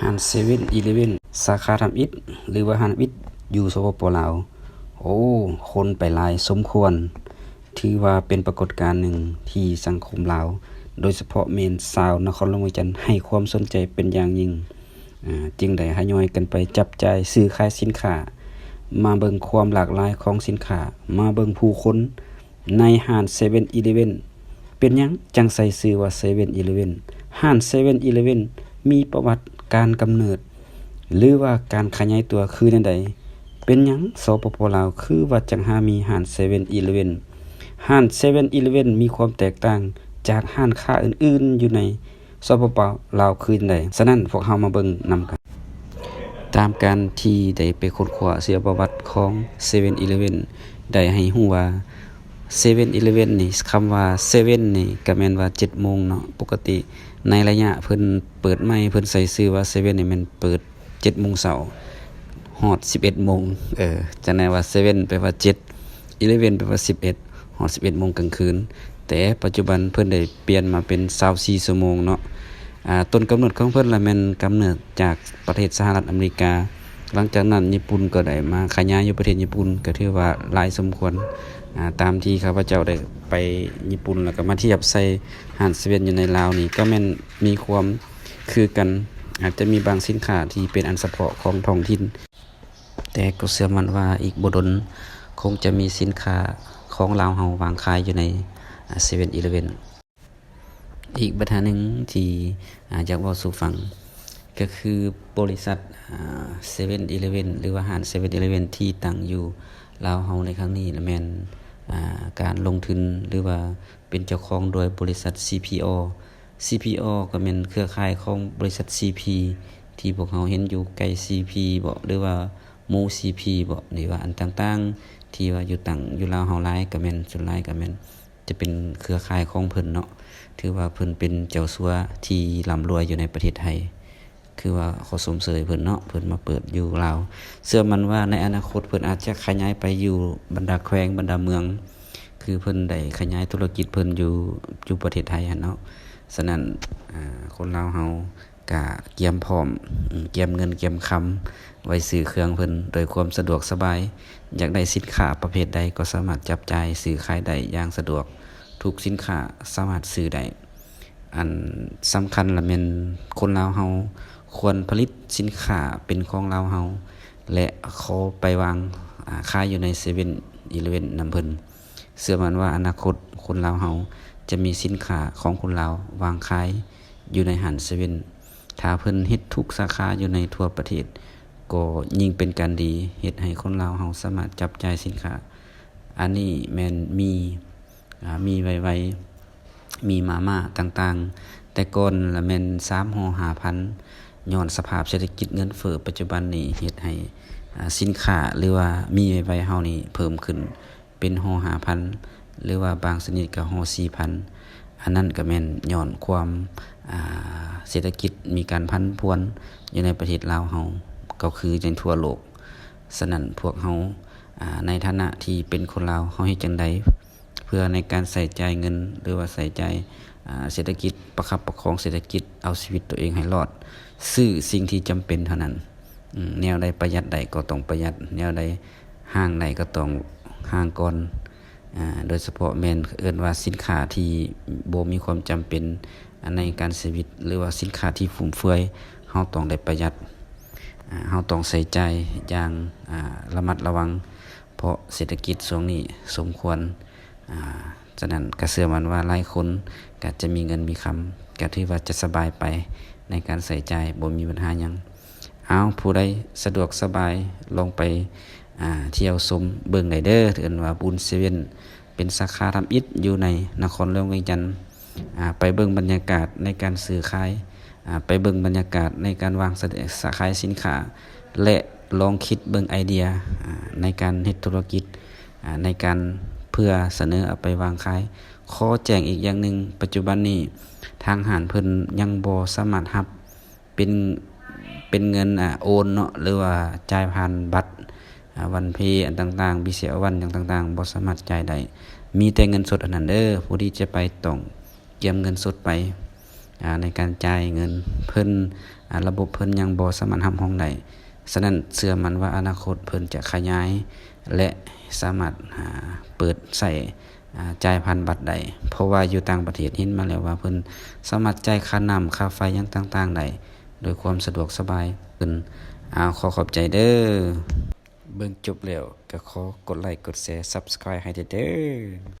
ห้านเซเว่นอีเลเว่นสาขาทำอิฐหรือว่าห้านอิฐอยู่สปปลาวโอ้ คนไปลายสมควร ถือว่าเป็นปรากฏการณ์หนึ่งที่สังคมลาว โดยเฉพาะเมนสาวนครหลวงจันทน์ให้ความสนใจเป็นอย่างยิ่งจึงได้หายอยกันไปจับใจซื้อขายสินค้า มาเบิ่งความหลากหลายของสินค้า มาเบิ่งผู้คนในห้านเซเว่นอีเลเว่นเป็นยังจังใส่ชื่อว่า7 e เ e ่ e อห้าน7 e เ e ่ e มีประวัติการกำเนิด หรือว่าการขยายตัวคือจังใด เป็นหยังสปปลาว คือว่าจังหามีห้าน7 e เ e ่ e ห้าน7 e เ e ่ e มีความแตกต่างจากห้านค้าอื่นๆ อยู่ในสปปลาวคือจังใดฉะนั้นพวกเฮามาเบิ่งนํกัน ตามการที่ได้ไปค้นคว้าเสียประวัติของ7 e เ e ่ e ได้ให้ฮู้ว่า 7 e เ e ่ e นี่คำว่า7นี่ก็แมนว่า7โมงเนาะปกติในระยะเพิ่นเปิดใหม่เพิ่นใส่ชื่อว่า7นี่แม่นเปิด7โมงเช้าฮอด11โมงเออจังได๋ว่า7แปว่า7 11แปลเว่นไปว่า11ฮอด11โมงกลางคืน แต่ปัจจุบันเพิ่นได้เปลี่ยนมาเป็น24ชั่วโมงเนาะอ่าต้นกำเนิดของเพิ่นละแมนกำเนิดจากประเทศสหรัฐอเมริกา หลังจากนั้นญี่ปุ่นก็ได้มาขยายอยู่ประเทศญี่ปุ่นก็ถือว่าหลายสมควรตามที่ข้าพเจ้าได้ไปญี่ปุ่นแล้วก็มาเทียบใส่หารเซเว่นอยู่ในลาวนี่ก็แม่นมีความคือกันอาจจะมีบางสินค้าที่เป็นอันเฉพาะของท้องถิ่น แต่ก็เชื่อมั่นว่าอีกบดนคงจะมีสินค้าของลาวเฮาวางขายอยู่ในเซเว่นอีเลเวนอีกปัญหาหนึ่งที่อยากเว้าสู่ฟัง ก็คือบริษัทเซเว่นอีเลเว่นหรือว่าหารเซเว่นอีเลเว่นที่ตั้งอยู่ลาวเฮาในครั้งนี้แมนการลงทุนหรือว่าเป็นเจ้าของโดยบริษัท CPO CPO ก็แม่นเครือข่ายของบริษัท CP ที่พวกเราเห็นอยู่ใกล้ CP บ่หรือว่าหมู่ CP บ่หรือว่าอันต่างๆ ที่ว่าอยู่ตั้งอยู่ลาวเฮาหลายก็แม่นส่วนหลายก็แม่นจะเป็นเครือข่ายของเพิ่นเนาะถือว่าเพิ่นเป็นเจ้าสัวที่ร่ำรวยอยู่ในประเทศไทย คือว่าขาสมเสยเพิ่นเนาะเพิ่นมาเปิดอยู่ลาวเชื่อมันว่าในอนาคตเพิ่นอาจจะขยายไปอยู่บรรดาแขวงบรรดาเมือง คือเพิ่นได้ขยายธุรกิจเพิ่นอยู่อยู่ประเทศไทยหั่นเนาะฉะนั้นคนลาวเฮาก็เตรียมพร้อมเตรียมเงินเตรียมคำไว้ซื้อเครื่องเพิ่นโดยความสะดวกสบาย อยากได้สินค้าประเภทใดก็สามารถจับจ่ายซื้อขายได้อย่างสะดวกทุกสินค้าสามารถซื้อได้อันสำคัญละแม่นคนลาวเฮา ควรผลิตสินค้าเป็นของลาเฮาและเขาไปวางอ่าขายอยู่ใน7 e เ e ่ e นำเพิ่นเชื่อมันว่าอนาคตคนลาวเฮาจะมีสินค้าของคนลาววางขายอยู่ในหันเซเว่นถ้าเพิ่นเฮ็ดทุกสาขาอยู่ในทั่วประเทศ ก็ยิ่งเป็นการดีเฮ็ดให้คนลาวเฮาสามารถจับจ่ายสินค้า อันนี้แมนมีมีไว้ๆมีมาม่าต่างๆ แต่ก่อนละแม่น3ห่อ5,000 ย้อนสภาพเศรษฐกิจเงินเฟ้อปัจจุบันนี้เฮ็ดให้สินค้าหรือว่ามีไว้ๆเฮานี่เพิ่มขึ้นเป็นห่อ5,000หรือว่าบางชนิดก็ห่อ4,000อันนั้นก็แม่นย้อนความเศรษฐกิจมีการพันพวนอยู่ในประเทศลาวเฮาก็คือในทั่วโลกฉะนั้นพวกเฮาในฐานะที่เป็นคนลาวเฮาเฮ็ดจังไดเพื่อในการใส่ใจเงินหรือว่าใส่ใจ เศรษฐกิจประคับประคองเศรษฐกิจเอาชีวิตตัวเองให้รอด ซื้อสิ่งที่จำเป็นเท่านั้นแนวใดประหยัดใดก็ต้องประหยัด แนวใดห่างใดก็ต้องห่างก่อนอโดยเฉพาะแม่นเอิ้นว่าสินค้าที่โบมีความจำเป็นในการชีวิต หรือว่าสินค้าที่ฟุ่มเฟือยเฮาต้องได้ประหยัดอ่าเฮาต้องใส่ใจอย่างระมัดระวัง เพราะเศรษฐกิจช่วงนี้สมควร ฉะนั้นก็เชื่อมันว่าหลายคนก็จะมีเงินมีคำก็ถือว่าจะสบายไปในการใส่ใจบ่มีปัญหายังเอาผู้ใดสะดวกสบายลองไปเที่ยวชมเบิ่งได้เด้อถือว่าบุญเซเว่นเป็นสาขาทำอิฐอยู่ในนครหลงเวียงจันทน์ไปเบิ่งบรรยากาศในการซื้อขายไปเบิ่งบรรยากาศในการวางสสาขายสินค้า และลองคิดเบิ่งไอเดียในการเฮ็ดธุรกิจในการ เพื่อเสนอเอาไปวางขายขอแจ้งอีกอย่างหนึ่งปัจจุบันนี้ทางหารเพิ่นยังบ่สามารถรับเป็นเป็นเงินอ่าโอนเนาะหรือว่าจ่ายผ่านบัตรวันเพอันต่างๆบิเสียวันอย่างต่างๆบ่สามารถจ่ายได้มีแต่เงินสดอันนั้นเด้อผู้ที่จะไปต้องเตรียมเงินสดไปในการจ่ายเงินเพิ่นระบบเพิ่นยังบ่สามารถรับรองได้ ฉะนั้นเชื่อมันว่าอนาคตเพิ่นจะขยาย และสามารถอ่าเปิดใส่จ่ายผ่านบัตรไดเพราะว่าอยู่ต่างประเทศเห็นมาแล้วว่าเพิ่นสามารถจ่ายค่าน้ำค่าไฟยังต่างๆได้โดยความสะดวกสบายเพิ่นอาขอขอบใจเด้อ เบิ่งจบแล้วก็ขอกดไลค์กดแชร์ Subscribe ให้เด้อ